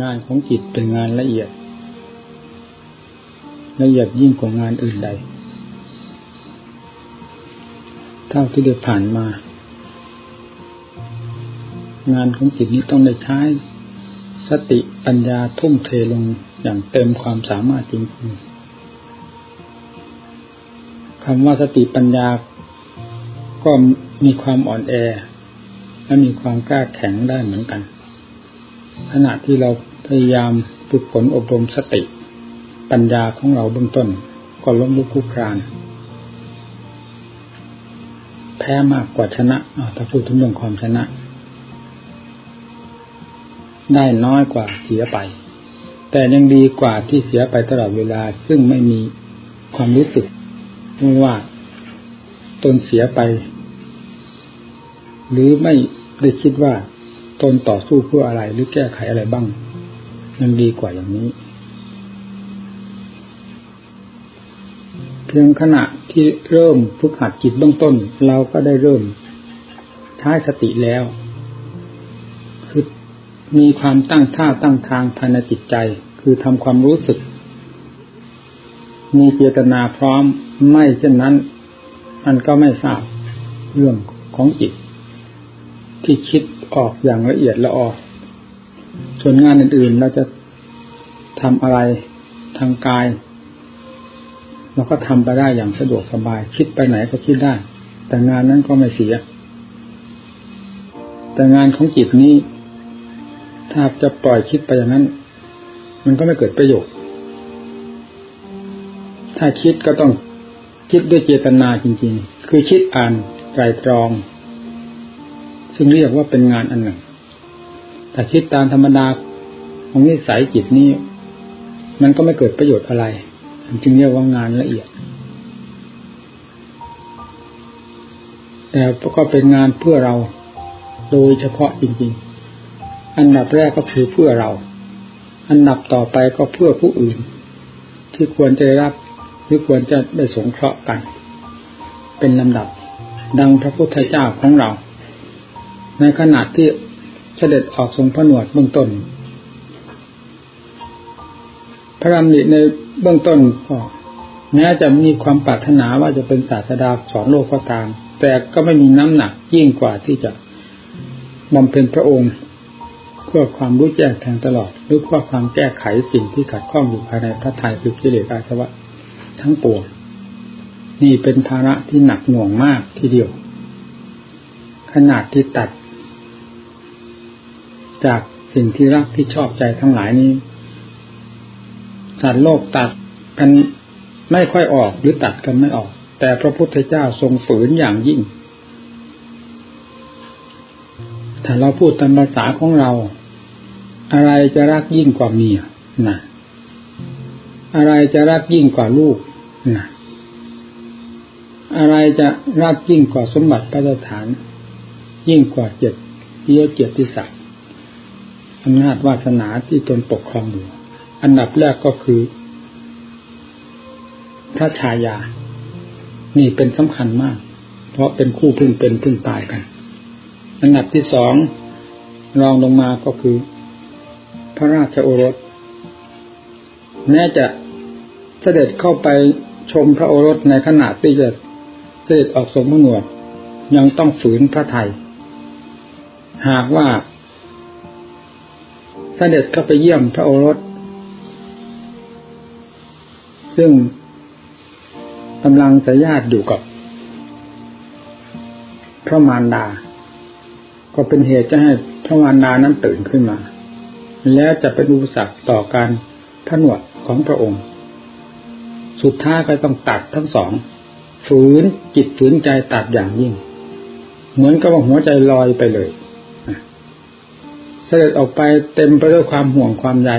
งานของจิตเป็นงานละเอียด ละเอียดยิ่งกว่างานอื่นใด เท่าที่ได้ผ่านมา งานของจิตนี้ต้องได้ใช้สติปัญญาทุ่มเทลงอย่างเต็มความสามารถจริงๆคำว่าสติปัญญา ก็มีความอ่อนแอ และมีความกล้าแข็งได้เหมือนกัน ขณะที่เราพยายามฝึกฝนอบรมสติ ปัญญาของเราเบื้องต้น ก็ล้มลุกคลุกคราน แพ้มากกว่าชนะถ้าพูดถึงเรื่องความชนะ ได้น้อยกว่าเสียไป แต่ยังดีกว่าที่เสียไปตลอดเวลาซึ่งไม่มีความรู้สึกว่าตนเสียไป หรือไม่ได้คิดว่า ตนต่อสู้เพื่ออะไรหรือแก้ไขอะไรบ้างยังดีกว่าอย่างนี้ เพียงขณะที่เริ่มฝึกหัดจิตเบื้องต้น เราก็ได้เริ่มใช้สติแล้ว คือมีความตั้งท่าตั้งทางภายในจิตใจ คือทำความรู้สึก มีเจตนาพร้อมไม่เช่นนั้น มันก็ไม่ทราบเรื่องของจิต ที่คิด ออกอย่างละเอียดละออส่วนงานอื่นๆ เราจะทำอะไรทางกาย เราก็ทำไปได้อย่างสะดวกสบาย คิดไปไหนก็คิดได้ แต่งานนั้นก็ไม่เสีย แต่งานของจิตนี้ ถ้าจะปล่อยคิดไปอย่างนั้น มันก็ไม่เกิดประโยชน์ ถ้าคิดก็ต้องคิดด้วยเจตนาจริง ๆ คือคิดอ่านไตรตรอง ซึ่งเรียกว่าเป็นงานอันหนึ่งแต่คิดตามธรรมดาของนิสัยจิตนี้ มันก็ไม่เกิดประโยชน์อะไรจึงเรียกว่างานละเอียด แต่ก็เป็นงานเพื่อเราโดยเฉพาะจริง ๆ อันดับแรกก็คือเพื่อเรา อันดับต่อไปก็เพื่อผู้อื่น ที่ควรจะรับหรือควรจะได้สงเคราะห์กัน เป็นลำดับดังพระพุทธเจ้าของเรา ในขณะที่เสด็จออกทรงพระหนวดเบื้องต้น พระรามณิในเบื้องต้นก็แม้จะมีความปรารถนาว่าจะเป็นศาสดาสอนโลกก็ตาม แต่ก็ไม่มีน้ำหนักยิ่งกว่าที่จะบำเพ็ญพระองค์เพื่อความรู้แจ้งแทงตลอดหรือเพื่อความแก้ไขสิ่งที่ขัดข้องอยู่ภายในพระทัยคือกิเลสอาสวะทั้งปวงนี่เป็นภาระที่หนักหน่วงมากทีเดียว ขนาดที่ตัด จากสิ่งที่รักที่ชอบใจทั้งหลายนี้สัตว์โลกตัดกันไม่ค่อยออกหรือตัดกันไม่ออก แต่พระพุทธเจ้าทรงฝืนอย่างยิ่ง ถ้าเราพูดตามภาษาของเรา อะไรจะรักยิ่งกว่าเมียนะอะไรจะรักยิ่งกว่าลูกนะอะไรจะรักยิ่งกว่าสมบัติพระสถาน ยิ่งกว่าเกียรติยศเกียรติศักดิ อำนาจวาสนาที่ตนปกครองอยู่ อันดับแรกก็คือ พระชายา นี่เป็นสำคัญมาก เพราะเป็นคู่พึ่งเป็นพึ่งตายกัน อันดับที่สองรองลงมาก็คือ พระราชโอรส แม้จะเสด็จเข้าไปชมพระโอรสในขณะที่จะเสด็จออกสมหนวดยังต้องฝืนพระไทย หากว่า เสด็จเข้าไปเยี่ยมพระโอรส ซึ่งกำลังสยาดอยู่กับ พระมารดา ก็เป็นเหตุจะให้พระมารดานั้นตื่นขึ้นมา แล้วจะเป็นอุปสรรคต่อการผนวดของพระองค์ สุดท้ายก็ต้องตัดทั้งสองฝืนจิตฝืนใจตัดอย่างยิ่ง เหมือนกับว่าหัวใจลอยไปเลย เสด็จออกไปเต็มไปด้วยความห่วงความใย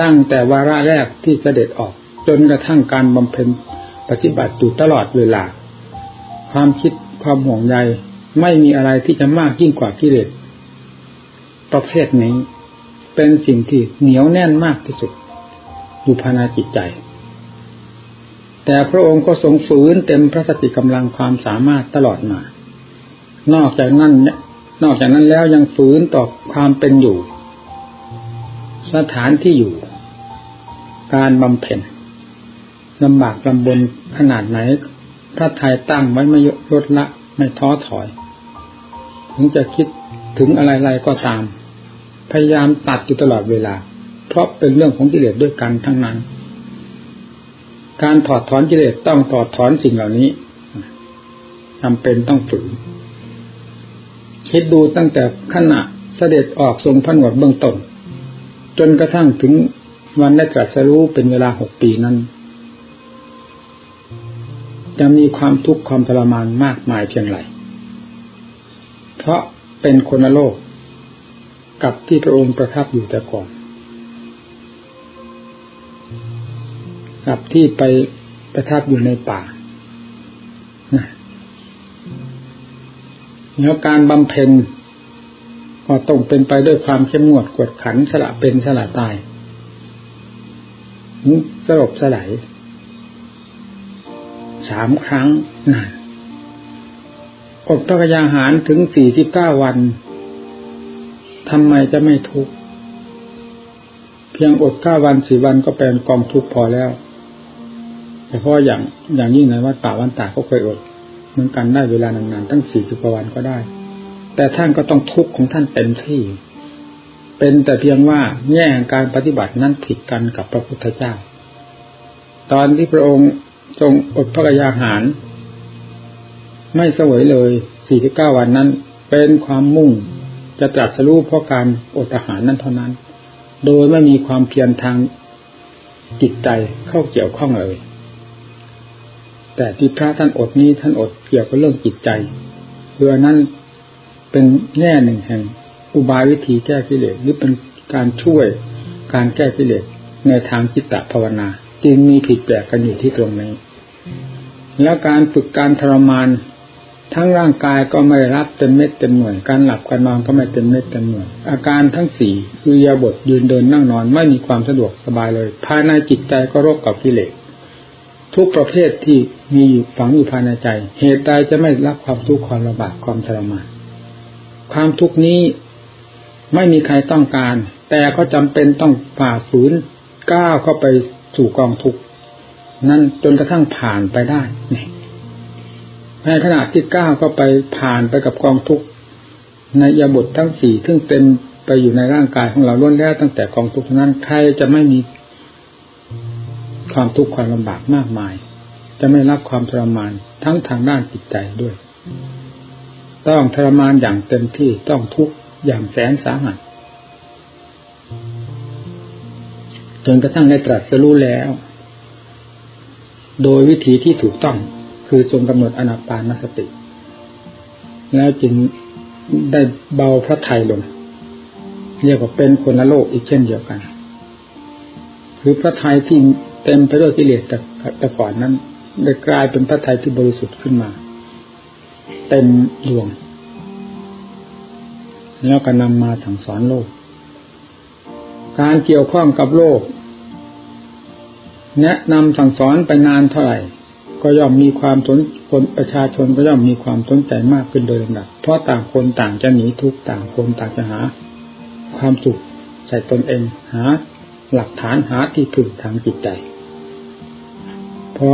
ตั้งแต่วาระแรกที่เสด็จออก จนกระทั่งการบำเพ็ญปฏิบัติอยู่ตลอดเวลา ความคิดความห่วงใยไม่มีอะไรที่จะมากยิ่งกว่ากิเลสประเภทนี้ เป็นสิ่งที่เหนียวแน่นมากที่สุด อยู่ภายในจิตใจ แต่พระองค์ก็ทรงฝืนเต็มพระสติกำลังความสามารถตลอดมา นอกจากนั้น นอกจากนั้นแล้วยังฝืนต่อความเป็นอยู่ สถานที่อยู่ การบำเพ็ญลำบากลำบนขนาดไหน พระไทยตั้งไว้ไม่ลดละไม่ท้อถอย ถึงจะคิดถึงอะไรๆก็ตาม พยายามตัดอยู่ตลอดเวลา เพราะเป็นเรื่องของกิเลสด้วยกันทั้งนั้น การถอดถอนกิเลสต้องถอดถอนสิ่งเหล่านี้จำเป็นต้องฝืน คิดดูตั้งแต่ขณะเสด็จออกทรงผนวดเบื้องต้นจนกระทั่งถึงวันได้ตรัสรู้เป็นเวลาหกปีนั้น จะมีความทุกข์ความทรมานมากมายเพียงไรเพราะเป็นคนโลก กับที่พระองค์ประทับอยู่แต่ก่อน กับที่ไปประทับอยู่ในป่า แล้วการบำเพ็ญก็ต้องเป็นไปด้วยความเข้มงวดกวดขันสละเป็นสละตายสลบสลายสามครั้งนานอดพระกยาหารถึงสี่สิบเก้าวันทำไมจะไม่ทุกข์เพียงอดเก้าวันสี่วันก็เป็นกองทุกข์พอแล้วแต่เพราะอย่างอย่างยิ่งในวัดป่าวันตาเขาเคยอด เหมือนกันได้เวลานานๆตั้งสี่สิบกว่าวันก็ได้ แต่ท่านก็ต้องทุกข์ของท่านเต็มที่ เป็นแต่เพียงว่าแง่การปฏิบัตินั้นผิดกันกับพระพุทธเจ้า ตอนที่พระองค์ทรงอดพระกยาหาร ไม่เสวยเลยสี่สิบเก้าวันนั้น เป็นความมุ่งจะตรัสรู้เพราะการอดอาหารนั้นเท่านั้น โดยไม่มีความเพียรทางจิตใจเข้าเกี่ยวข้องเลย แต่ที่พระท่านอดนี้ท่านอดเกี่ยวกับเรื่องจิตใจเรือนั้นเป็นแง่หนึ่งแห่งอุบายวิธีแก้กิเลสหรือเป็นการช่วยการแก้กิเลสในทางจิตตภาวนา จึงมีผิดแปลกกันอยู่ที่ตรงนี้ แล้วการฝึกการทรมาน ทั้งร่างกายก็ไม่รับเต็มเม็ดเต็มหน่วย การหลับการนอนก็ไม่เต็มเม็ดเต็มหน่วย อาการทั้งสี่คือยาบทยืนเดินนั่งนอนไม่มีความสะดวกสบายเลย ภายในจิตใจก็รบกับกิเลส ทุกประเภทที่มีอยู่ฝังอยู่ภายในใจ เหตุใดจะไม่รับความทุกข์ความลำบากความทรมานความทุกข์นี้ไม่มีใครต้องการ แต่ก็จำเป็นต้องฝ่าฝืนก้าวเข้าไปสู่กองทุกข์นั่นจนกระทั่งผ่านไปได้ในขณะที่ก้าวเข้าไปผ่านไปกับกองทุกข์ในยาบททั้งสี่ซึ่งเต็มไปอยู่ในร่างกายของเราล้วนแล้วตั้งแต่กองทุกข์นั้นใครจะไม่มี ความทุกข์ความลำบากมากมาย จะไม่รับความทรมานทั้งทางด้านจิตใจด้วย ต้องทรมานอย่างเต็มที่ต้องทุกข์อย่างแสนสาหัสจนกระทั่งได้ตรัสรู้แล้ว โดยวิธีที่ถูกต้องคือทรงกำหนดอนาปานสติ แล้วจึงได้เบาพระไทยลงเรียกว่าเป็นคนละโลกอีกเช่นเดียวกัน คือพระไทยที่ เต็มไปด้วยกิเลสแต่แต่ก่อนนั้น ได้กลายเป็นพระไทยที่บริสุทธิ์ขึ้นมา เต็มดวง แล้วก็นำมาสั่งสอนโลก การเกี่ยวข้องกับโลก แนะนำสั่งสอนไปนานเท่าไหร่ ก็ย่อมมีความสนคนประชาชนก็ย่อมมีความสนใจมากขึ้นโดยลำดับเพราะต่างคนต่างจะหนีทุกต่างคนต่างจะหา ความสุขใส่ตนเองหาหลักฐานหาที่พึ่งทางจิตใจ พอ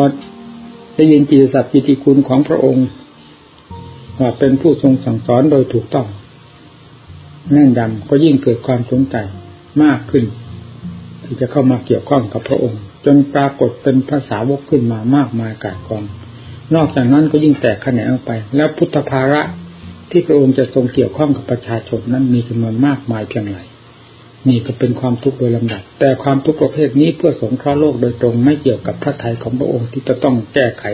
ได้ยินจิตสัพพิติคุณของพระองค์ว่าเป็นผู้ทรงสั่งสอนโดยถูกต้องแน่นยำก็ยิ่งเกิดความสนใจมากขึ้น ที่จะเข้ามาเกี่ยวข้องกับพระองค์ จนปรากฏเป็นภาษาวกขึ้นมามากมายกายกอง นอกจากนั้นก็ยิ่งแตกแขนงออกไป แล้วพุทธภาระที่พระองค์จะทรงเกี่ยวข้องกับประชาชนนั้นมีจำนวนมากมายเพียงไร นี่ก็เป็นความทุกข์โดยลำดับ แต่ความทุกข์ประเภทนี้เพื่อสงเคราะห์โลกโดยตรงไม่เกี่ยวกับพระทัยของพระองค์ที่จะต้องแก้ไข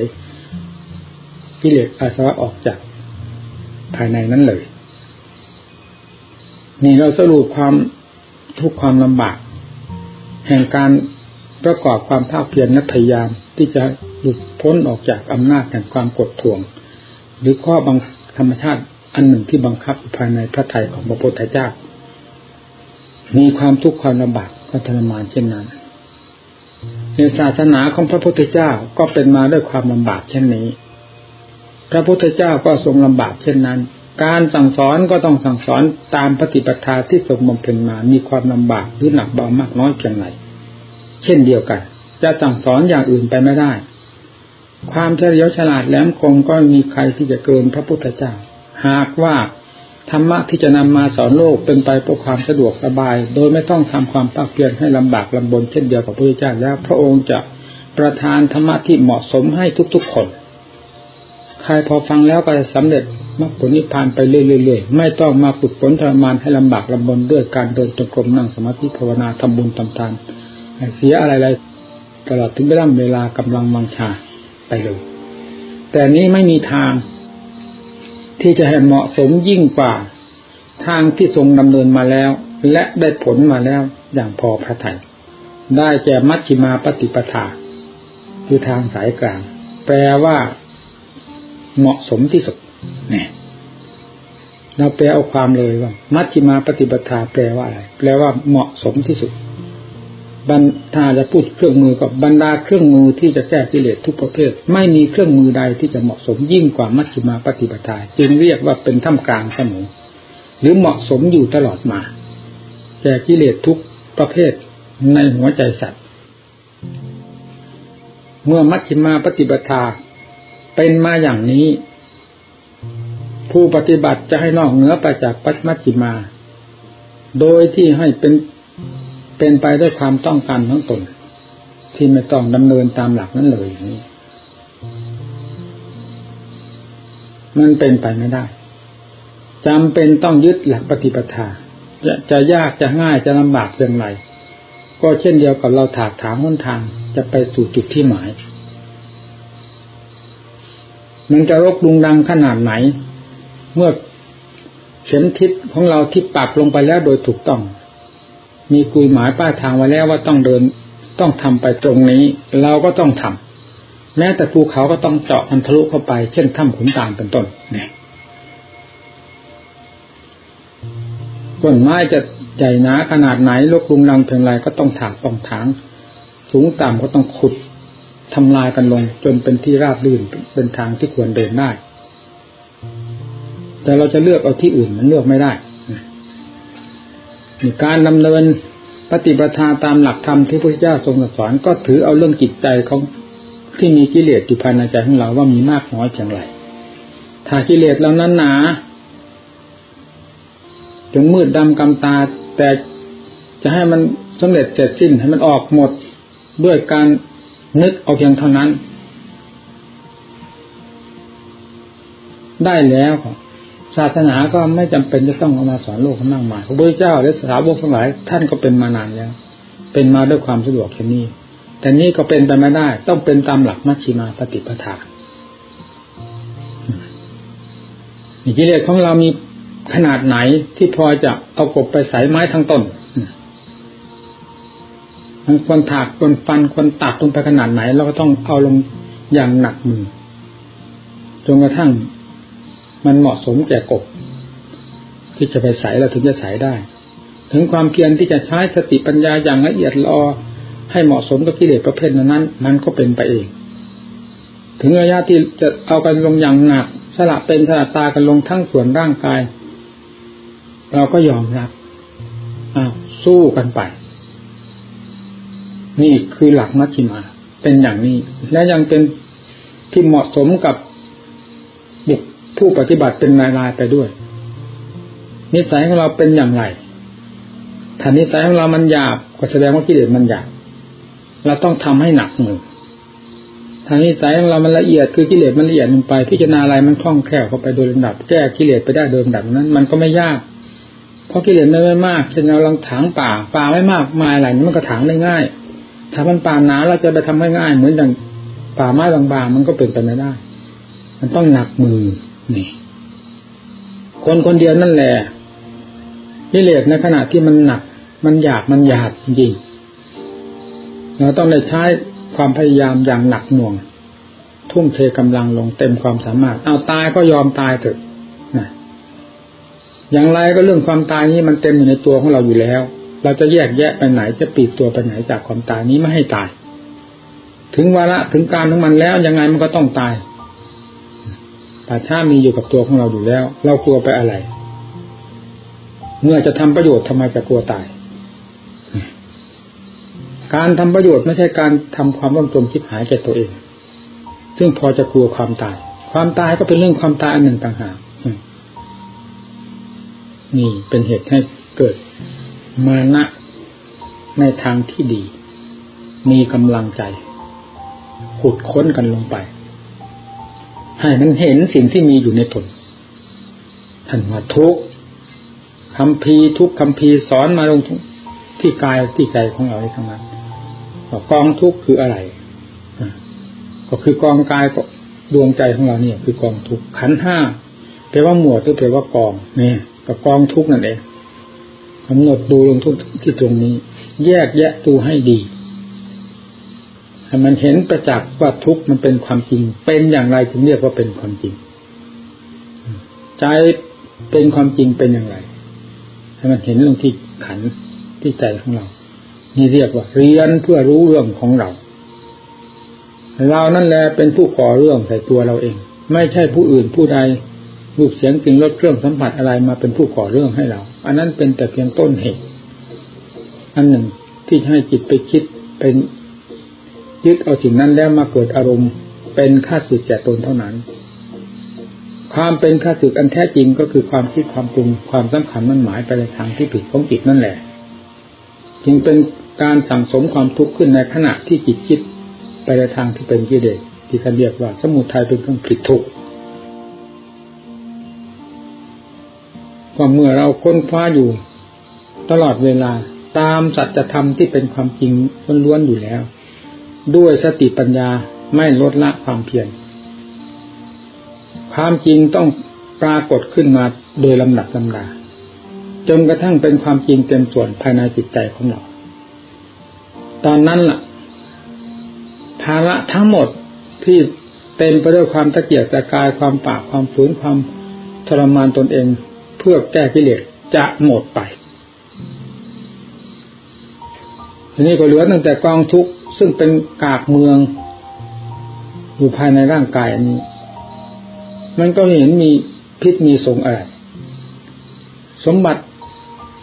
กิเลสอาสวะออกจากภายในนั้นเลย นี่เราสรุปความทุกข์ความลำบาก แห่งการประกอบความภาคเพียรและพยายามที่จะหลุดพ้นออกจากอำนาจแห่งความกดท่วง หรือข้อบังธรรมชาติอันหนึ่งที่บังคับภายในพระทัยของพระพุทธเจ้า มีความทุกข์ความลำบากก็ทรมานเช่นนั้นในศาสนาของพระพุทธเจ้าก็เป็นมาด้วยความลำบากเช่นนี้ พระพุทธเจ้าก็ทรงลำบากเช่นนั้น การสั่งสอนก็ต้องสั่งสอนตามปฏิปทาที่สมบำเพ็ญมา มีความลำบากหรือหนักเบามากน้อยเพียงไรเช่นเดียวกัน จะสั่งสอนอย่างอื่นไปไม่ได้ ความเฉลียวฉลาดแหลมคมก็มีใครที่จะเกินพระพุทธเจ้า หากว่า ธรรมะที่จะนำมาสอนโลกเป็นไปเพื่อความสะดวกสบาย โดยไม่ต้องทำความภาคเพียรให้ลำบากลำบนเช่นเดียวกับพระพุทธเจ้าแล้ว พระองค์จะประทานธรรมะที่เหมาะสมให้ทุกๆคน ใครพอฟังแล้วก็จะสำเร็จมรรคผลนิพพานไปเรื่อยๆไม่ต้องมาฝึกฝนทรมานให้ลำบากลำบนด้วยการเดินจงกรมนั่งสมาธิภาวนาทำบุญทำทานเสียอะไรๆตลอดถึงเวลาเวลากำลังวังชาไปเลยแต่นี้ไม่มีทาง ที่จะให้เหมาะสมยิ่งกว่าทางที่ทรงดำเนินมาแล้ว และได้ผลมาแล้วอย่างพอพระทยัยได้แก่มัชฌิมาปฏิปทา คือทางสายกลาง แปลว่า เหมาะสมที่สุดเนี่ยเราแปลเอาความเลยว่า มัชฌิมาปฏิปทาแปลว่าอะไร แปลว่าเหมาะสมที่สุด บรรถ้าจะพูดเครื่องมือกับบรรดาเครื่องมือที่จะแก้กิเลสทุกประเภท ไม่มีเครื่องมือใดที่จะเหมาะสมยิ่งกว่ามัชฌิมาปฏิปทาจึงเรียกว่าเป็นท่ามกลางเสมอหรือเหมาะสมอยู่ตลอดมาแก้กิเลสทุกประเภทในหัวใจสัตว์ เมื่อมัชฌิมาปฏิปทาเป็นมาอย่างนี้ ผู้ปฏิบัติจะให้นอกเหนือไปจากปัจมัชฌิมา โดยที่ให้เป็น เป็นไปด้วยความต้องการทั้งตน ที่ไม่ต้องดำเนินตามหลักนั้นเลยนี้มันเป็นไปไม่ได้จำเป็นต้องยึดหลักปฏิปทา จะจะยากจะง่ายจะลำบากเพียงไรก็เช่นเดียวกับเราถากถางหนทางจะไปสู่จุดที่หมาย มันจะรกดุงดังขนาดไหน เมื่อเข็มทิศของเราที่ปรับลงไปแล้วโดยถูกต้อง มีกุยหมายป้ายทางไว้แล้วว่าต้องเดินต้องทำไปตรงนี้ เราก็ต้องทำแม้แต่ภูเขาก็ต้องเจาะมันทะลุเข้าไป เช่นถ้ำขุนตาลเป็นต้นเนี่ยต้นไม้จะใหญ่หนาขนาดไหนลกลุงลังเพียงไรก็ต้องถากต้องถาง สูงต่ำก็ต้องขุดทำลายกันลง จนเป็นที่ราบรื่นเป็นทางที่ควรเดินได้ แต่เราจะเลือกเอาที่อื่นมันเลือกไม่ได้ การดำเนินปฏิปทาตามหลักธรรมที่พระพุทธเจ้าทรงสอนก็ถือเอาเรื่องจิตใจของที่มีกิเลสอยู่ภายในใจของเราว่ามีมากน้อยเพียงไรถ้ากิเลสเหล่านั้นหนาจงมืดดำกำตา แต่จะให้มันสำเร็จเสร็จสิ้นให้มันออกหมดด้วยการนึกเอาเพียงเท่านั้น ได้แล้ว ศาสนาก็ไม่จำเป็นจะต้องเอามาสอนโลกมากมายพระพุทธเจ้าและสาวกทั้งหลายท่านก็เป็นมานานแล้ว เป็นมาด้วยความสะดวกแค่นี้ แต่นี้ก็เป็นไปไม่ได้ ต้องเป็นตามหลักมัชฌิมาปฏิปทากิเลสของเรามีขนาดไหนที่พอจะเอากบไปใส่ไม้ทั้งต้นมันควรถากควรฟันควรตัดลงไปขนาดไหน เราก็ต้องเอาลงอย่างหนักมือจนกระทั่ง มันเหมาะสมแก่กบ ที่จะไปใส่เราถึงจะใส่ได้ ถึงความเพียรที่จะใช้สติปัญญาอย่างละเอียดรอให้เหมาะสมกับกิเลสประเภทนั้น มันก็เป็นไปเอง ถึงระยะที่จะเอากันลงอย่างหนักสละเป็นสละตากันลงทั้งส่วนร่างกาย เราก็ยอมรับอ้าวสู้กันไป นี่คือหลักมัชฌิมา เป็นอย่างนี้ และยังเป็นที่เหมาะสมกับ ผู้ปฏิบัติเป็นรายๆไปด้วย นิสัยของเราเป็นอย่างไรถ้านิสัยของเรามันหยาบก็แสดงว่ากิเลสมันหยาบเราต้องทำให้หนักมือถ้านิสัยของเรามันละเอียดคือกิเลสมันละเอียดลงไปพิจารณาอะไรมันคล่องแคล่วเข้าไปโดยลำดับแก้กิเลสไปได้โดยลำดับนั้น มันก็ไม่ยาก เพราะกิเลสไม่ไม่มากเช่นเราลองถางป่าป่าไม่มากมายอะไรนี่มันก็ถางได้ง่าย ถ้ามันป่าหนาเราจะไปทำให้ง่ายเหมือนอย่างป่าไม้บางๆมันก็เป็นไปไม่ได้ มันต้องหนักมือ นี่ คนคนเดียวนั่นแหละกิเลสในขณะที่มันหนัก มันอยากมันหยาบจริงเราต้องได้ใช้ความพยายามอย่างหนักหน่วง ทุ่มเทกำลังลงเต็มความสามารถ เอาตายก็ยอมตายเถอะอย่างไรก็เรื่องความตายนี้มันเต็มอยู่ในตัวของเราอยู่แล้ว เราจะแยกแยะไปไหนจะปีกตัวไปไหนจากความตายนี้ไม่ให้ตาย ถึงวาระถึงการของมันแล้วยังไงมันก็ต้องตาย ป่าช้ามีอยู่กับตัวของเราอยู่แล้ว เรากลัวไปอะไร เมื่อจะทำประโยชน์ทำไมจะกลัวตาย การทำประโยชน์ไม่ใช่การทำความร่มจมคิดหายแก่ตัวเอง ซึ่งพอจะกลัวความตาย ความตายก็เป็นเรื่องความตายอันหนึ่งต่างหากนี่เป็นเหตุให้เกิดมานะในทางที่ดี มีกำลังใจ ขุดค้นกันลงไป ให้มันเห็นสิ่งที่มีอยู่ในตนท่านว่าทุกคำพีทุกคำพีสอนมาลงที่กายที่ใจของเราทั้งนั้นกองทุกคืออะไรก็คือกองกายก็ดวงใจของเราเนี่ย คือกองทุกขันห้าแปลว่าหมวดหรือแปลว่ากองเนี่ยกับกองทุกนั่นเองกำหนดดูลงทุกที่ตรงนี้ แยกแยะดูให้ดี ให้มันเห็นประจักษ์ว่าทุกข์มันเป็นความจริง เป็นอย่างไรจึงเรียกว่าเป็นความจริง ใจเป็นความจริงเป็นอย่างไร ให้มันเห็นลงที่ขันที่ใจของเรา นี่เรียกว่า เรียนเพื่อรู้เรื่องของเรา เรานั่นแหละเป็นผู้ก่อเรื่องใส่ตัวเราเอง ไม่ใช่ผู้อื่นผู้ใดรูปเสียงกลิ่นรสเครื่องสัมผัสอะไรมาเป็นผู้ก่อเรื่องให้เรา อันนั้นเป็นแต่เพียงต้นเหตุ อันหนึ่งที่ให้จิตไปคิดเป็น ยึดเอาสิ่งนั้นแล้วมาเกิดอารมณ์เป็นค่าสึกแก่ตนเท่านั้น ความเป็นค่าสึกอันแท้จริงก็คือความคิดความปรุงความสำคัญมันหมายไปในทางที่ผิดของจิตนั่นแหละ จึงเป็นการสั่งสมความทุกข์ขึ้นในขณะที่จิตคิดไปในทางที่เป็นกิเลสที่เขาเรียกว่า สมุทัยเป็นเครื่องผลิตทุกข์ก็เมื่อเราค้นคว้าอยู่ ตลอดเวลาตามสัจธรรมที่เป็นความจริงล้วนๆอยู่แล้ว ด้วยสติปัญญาไม่ลดละความเพียรความจริงต้องปรากฏขึ้นมาโดยลำดับลำดาจนกระทั่งเป็นความจริงเต็มส่วนภายในจิตใจของเรา ตอนนั้นล่ะ ภาระทั้งหมดที่เต็มไปด้วยความตะเกียกตะกายความปากความฝืนความทรมานตนเอง เพื่อแก้กิเลสจะหมดไปทีนี้ก็เหลือตั้งแต่กองทุกข์ ซึ่งเป็นกากเมือง อยู่ภายในร่างกายอันนี้ มันก็เห็นมีพิษมีสงอะไร สมบัติ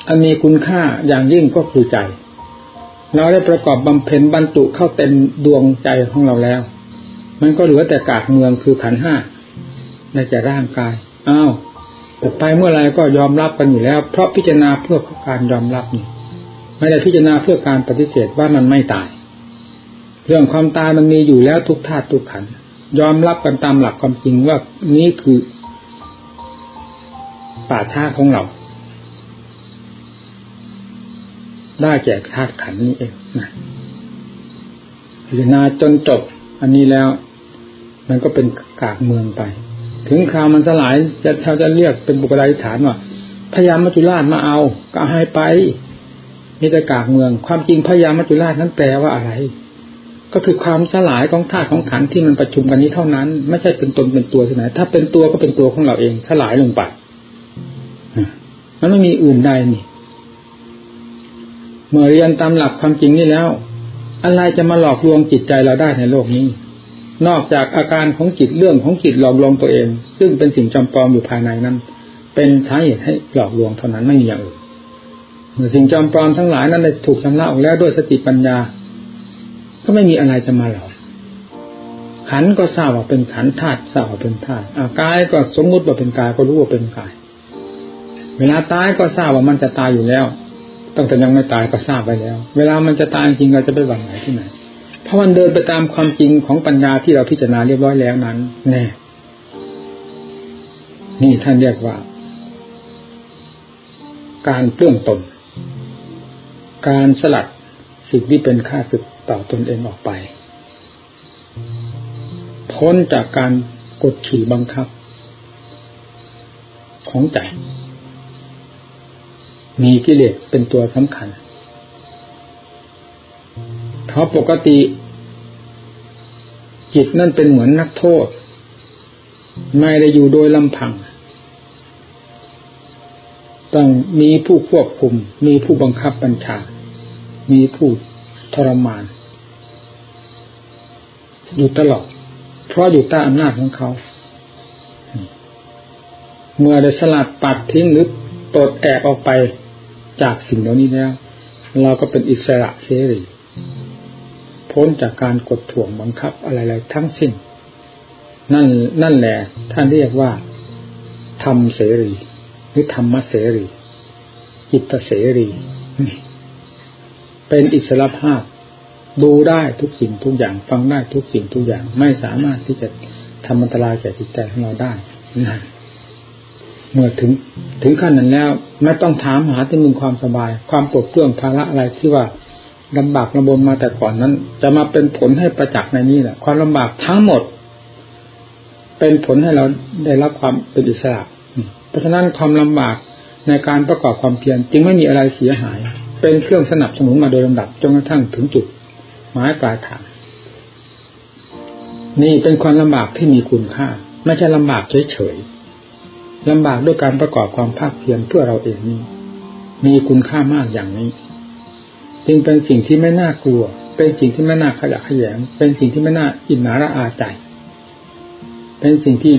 อันมีคุณค่าอย่างยิ่งก็คือใจ เราได้ประกอบบำเพ็ญบรรจุเข้าเต็มดวงใจของเราแล้ว มันก็เหลือแต่กากเมืองคือขันห้าในแต่ร่างกายอ้าวแต่ไปเมื่อไรก็ยอมรับกันอยู่แล้ว เพราะพิจารณาเพื่อการยอมรับนี่ไม่ได้พิจารณาเพื่อการปฏิเสธว่ามันไม่ตาย เรื่องความตายมันมีอยู่แล้วทุกธาตุทุกขันยอมรับกันตามหลักความจริงว่านี้คือ ป่าชาของเรา ได้แก่ธาตุขันนี้เองนะพิจารณาจนจบ อันนี้แล้ว มันก็เป็นกากเมืองไป ถึงคราวมันสลายจะเขาจะเรียกเป็นบุคลาธิฐานว่าพยามัจจุราชมาเอา ก็ให้ไปมีแต่กากเมือง ความจริงพยามัจจุราชนั้นแปลว่าอะไร ก็คือความสลายของธาตุของขันที่มันประชุมกันนี้เท่านั้น ไม่ใช่เป็นตนเป็นตัวที่ไหนถ้าเป็นตัวก็เป็นตัวของเราเองสลายลงไปมันไม่มีอื่นใดนี่ เมื่อเรียนตามหลักความจริงนี่แล้ว อะไรจะมาหลอกลวงจิตใจเราได้ในโลกนี้ นอกจากอาการของจิตเรื่องของจิตหลอกลวงตัวเอง ซึ่งเป็นสิ่งจำปลอมอยู่ภายในนั้น เป็นสาเหตุให้หลอกลวงเท่านั้นไม่มีอย่างอื่นสิ่งจำปลอมทั้งหลายนั้นได้ถูกชำระออกแล้วด้วยสติปัญญา ก็ไม่มีอะไรจะมาหลอกขันก็ทราบว่าเป็นขันธาตุทราบว่าเป็นธาตุกายก็สมมุติว่าเป็นกายก็รู้ว่าเป็นกาย เวลาตายก็ทราบว่ามันจะตายอยู่แล้วตั้งแต่ยังไม่ตายก็ทราบไปแล้ว เวลามันจะตายจริงเราจะไปหวั่นไหวที่ไหนเพราะมันเดินไปตามความจริงของปัญญาที่เราพิจารณาเรียบร้อยแล้วนั้น แน่นี่ท่านเรียกว่า การเปลื้องตน การสลัด สิ่งที่เป็นค่าศึกต่อตนเองออกไป พ้นจากการกดขี่บังคับ ของใจ มีกิเลสเป็นตัวสำคัญ เพราะปกติ จิตนั่นเป็นเหมือนนักโทษ ไม่ได้อยู่โดยลำพัง ต้องมีผู้ควบคุม มีผู้บังคับบัญชา มีผู้ทรมาน อยู่ตลอด เพราะอยู่ใต้อำนาจของเขา เมื่อได้สลัดปัดทิ้งหรือปลดแอกออกไปจากสิ่งเหล่านี้แล้ว เราก็เป็นอิสระเสรีพ้นจากการกดถ่วงบังคับอะไรๆทั้งสิ้น นั่นนั่นแหละท่านเรียกว่าธรรมเสรี หรือธรรมเสรี จิตเสรี เป็นอิสระภาพ ดูได้ทุกสิ่งทุกอย่าง ฟังได้ทุกสิ่งทุกอย่าง ไม่สามารถที่จะทำอันตรายแก่จิตใจของเราได้นะเมื่อถึงถึงขั้นนั้นแล้ว ไม่ต้องถามหาที่มึงความสบาย ความปวดเครื่องภาระอะไรที่ว่าลำบากลำบนมาแต่ก่อนนั้น จะมาเป็นผลให้ประจักษ์ในนี้แหละความลำบากทั้งหมด เป็นผลให้เราได้รับความเป็นอิสระ เพราะฉะนั้นความลำบากในการประกอบความเพียรจึงไม่มีอะไรเสียหาย เป็นเครื่องสนับสนุนมาโดยลำดับจนกระทั่งถึงจุดหมายปลายทางนี่เป็นความลำบากที่มีคุณค่า ไม่ใช่ลำบากเฉยๆลำบากด้วยการประกอบความภาคเพียรเพื่อเราเองนี้มีคุณค่ามากอย่างนี้ จึงเป็นสิ่งที่ไม่น่ากลัว เป็นสิ่งที่ไม่น่าขยะขยง เป็นสิ่งที่ไม่น่าอินนาระอาใจ เป็นสิ่งที่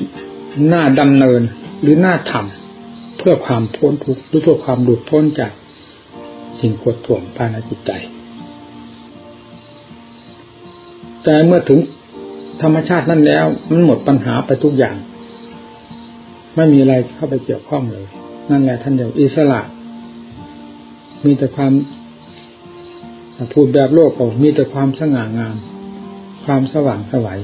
น่าดำเนินหรือน่าทำเพื่อความพ้นทุกข์หรือเพื่อความหลุดพ้นจาก สิ่งกดถ่วงภายในจิตใจ แต่เมื่อถึงธรรมชาตินั่นแล้ว มันหมดปัญหาไปทุกอย่าง ไม่มีอะไรเข้าไปเกี่ยวข้องเลย นั่นแหละท่านเดียวอิสระ มีแต่ความพูดแบบโลกออกมีแต่ความสง่างาม ความสว่างสวัย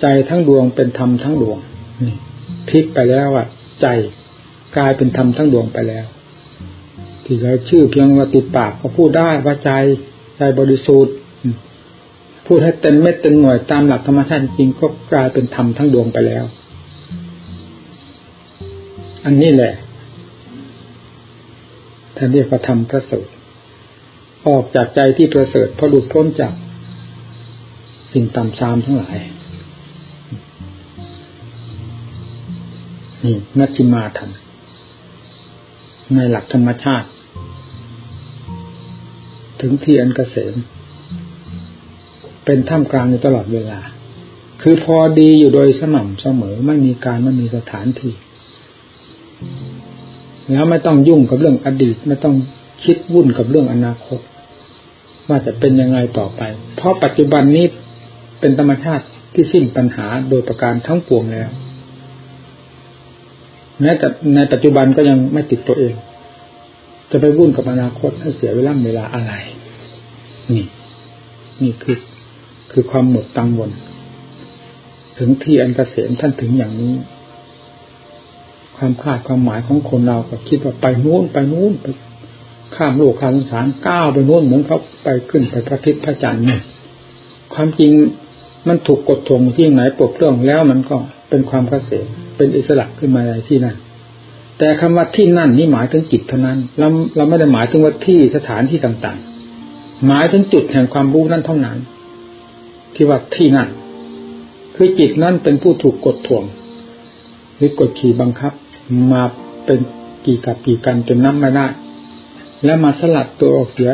ใจทั้งดวงเป็นธรรมทั้งดวงนี่พลิกไปแล้วอะ ใจกลายเป็นธรรมทั้งดวงไปแล้ว ที่เราชื่อเพียงว่าติดปากก็พูดได้ว่าใจใจบริสุทธิ์พูดให้เต็มเม็ดเต็มหน่วยตามหลักธรรมชาติจริงก็กลายเป็นธรรมทั้งดวงไปแล้ว อันนี้แหละท่านเรียกว่าธรรมประเสริฐออกจากใจที่ประเสริฐพอหลุดพ้นจากสิ่งต่ำซามทั้งหลายนี่นัชิมาธรรม ในหลักธรรมชาติ ถึงที่อันกเกษม เป็นท่ามกลางอยู่ตลอดเวลา คือพอดีอยู่โดยสม่ำเสมอไม่มีการไม่มีสถานที่ แล้วไม่ต้องยุ่งกับเรื่องอดีต ไม่ต้องคิดวุ่นกับเรื่องอนาคต ว่าจะเป็นยังไงต่อไป เพราะปัจจุบันนี้เป็นธรรมชาติที่สิ้นปัญหาโดยประการทั้งปวงแล้ว แม้แต่ในปัจจุบันก็ยังไม่ติดตัวเอง จะไปวุ่นกับอนาคตให้เสียเวลาเวลาอะไร นี่ นี่คือ คือความหมดตังวลถึงที่อันกเกษมท่านถึงอย่างนี้ ความคาดความหมายของคนเราก็คิดว่าไปนู้นไปนู้นไปข้ามโลกข้ามสงสารก้าวไปนู้นเหมือนเขาไปขึ้นไปพระทิศพระจันทร์เนี่ยความจริงมันถูกกดทวงที่ไหนปลดเรื่องแล้วมันก็ เป็นความเกษมเป็นอิสระขึ้นมาในที่นั่นแต่คำว่าที่นั่นนี่หมายถึงจิตเท่านั้นเราเราไม่ได้หมายถึงว่าที่สถานที่ต่างๆ หมายถึงจุดแห่งความรู้นั่นเท่านั้น ที่ว่าที่นั่น คือจิตนั่นเป็นผู้ถูกกดถ่วง หรือกดขี่บังคับ มาเป็นกี่กับกี่กันจนน้ำไม่ได้แล้วมาสลัดตัวออกเสีย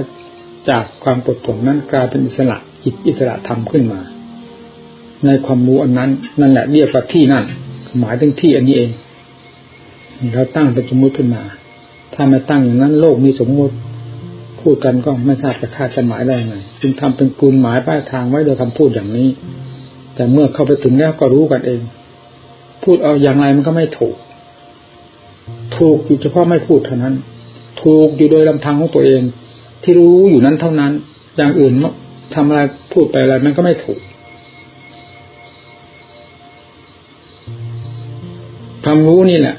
จากความกดถ่วงนั้นกลายเป็นอิสระจิตอิสระธรรมขึ้นมา ในความรู้อันนั้น นั่นแหละเรียกว่าที่นั่น หมายถึงที่อันนี้เองเราตั้งเป็นสมมติขึ้นมา ถ้าไม่ตั้งอย่างนั้น โลกมีสมมติพูดกันก็ไม่ทราบจะคาดจะหมายได้ไงจึงทำเป็นกลุ่มหมายป้ายทางไว้โดยคำพูดอย่างนี้ แต่เมื่อเข้าไปถึงแล้วก็รู้กันเอง พูดเอาอย่างไรมันก็ไม่ถูก ถูกอยู่เฉพาะไม่พูดเท่านั้น ถูกอยู่โดยลำพังของตัวเอง ที่รู้อยู่นั้นเท่านั้น อย่างอื่นทำอะไรพูดไปอะไรมันก็ไม่ถูก ความรู้นี่แหละ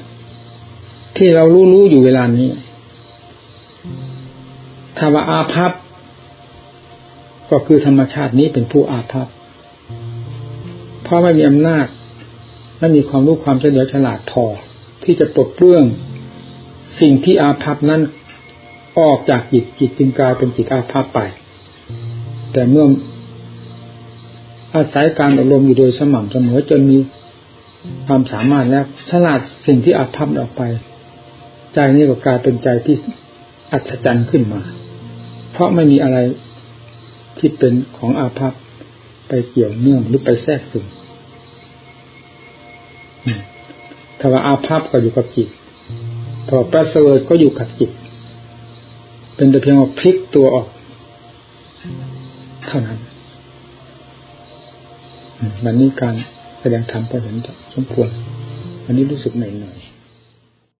ที่เรารู้รู้อยู่เวลานี้ถ้าว่าอาภัพก็คือธรรมชาตินี้เป็นผู้อาภัพเพราะไม่มีอำนาจไม่มีความรู้ความเฉลียวฉลาดพอที่จะปลดเปลื้องสิ่งที่อาภัพนั้นออกจากจิตจิตจึงกลายเป็นจิตอาภัพไป แต่เมื่ออาศัยการอบรมอยู่โดยสม่ำเสมอจนมี ความสามารถแล้วฉลาดสิ่งที่อาภัพออกไป ใจนี้ก็กลายเป็นใจที่อัศจรรย์ขึ้นมา เพราะไม่มีอะไรที่เป็นของอาภัพไปเกี่ยวเนื่องหรือไปแทรกซึมถ้าว่าอาภัพก็อยู่กับจิตถ้าว่าประเสริฐก็อยู่กับจิต เป็นแต่เพียงว่าพลิกตัวออก เท่านั้นมวันนี้การ แสดงธรรมพอเห็นสมควรอันนี้รู้สึกเหนื่อย